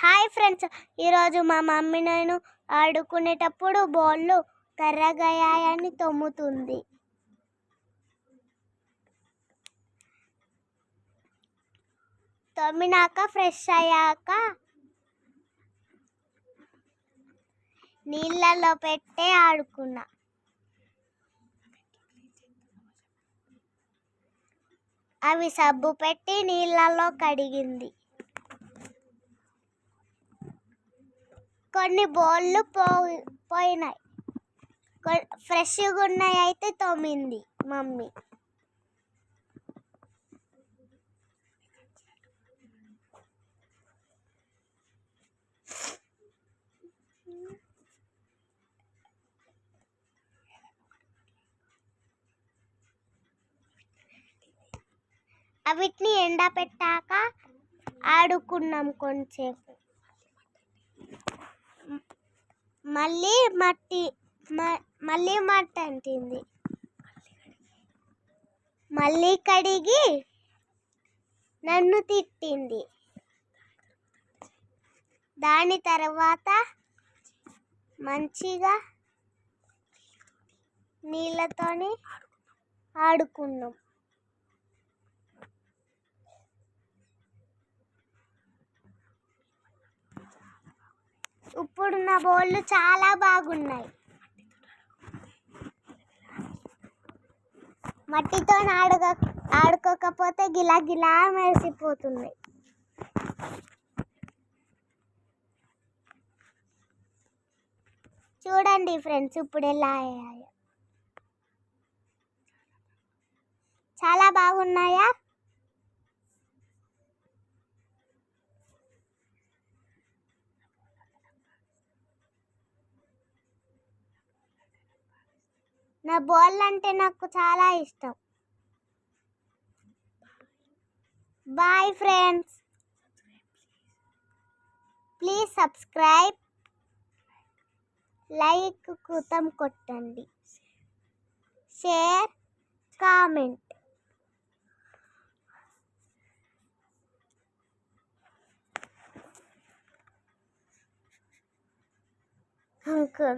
Hi friends ఈరోజు మా mummy నేను ఆడుకునేటప్పుడు బాళ్ళు కర్రగయ్యాయని తొమ్ముతుంది. తొమ్మినాక ఫ్రెష్ అయ్యాక నీళ్ళలో పెట్టే ఆడుకున్నా. అవి సబ్బు పెట్టి నీళ్ళలో కడిగింది. కొన్ని బోళ్ళు పో పోయినాయి. ఫ్రెష్గా ఉన్నాయి అయితే తోమింది మమ్మీ. అవిటిని ఎండ పెట్టాక ఆడుకున్నాం కొంచెంసేపు మళ్ళీ మట్టి మ- మళ్ళీ మట్టి అంటింది. మళ్ళీ కడిగి నన్ను తిట్టింది. దాని తర్వాత మంచిగా నీళ్ళతోని ఆడుకున్నాం. ఇప్పుడున్న బోళ్ళు చాలా బాగున్నాయి. మట్టితో ఆడుక ఆడుకోకపోతే గిలా గిలా మెరిసిపోతుంది. చూడండి ఫ్రెండ్స్ ఇప్పుడు ఎలా అయ్యాయో. చాలా బాగున్నాయా? నా బాల్ అంటే నాకు చాలా ఇష్టం. Boy friends please subscribe like కుతం కొట్టండి షేర్ కామెంట్ ఇంకో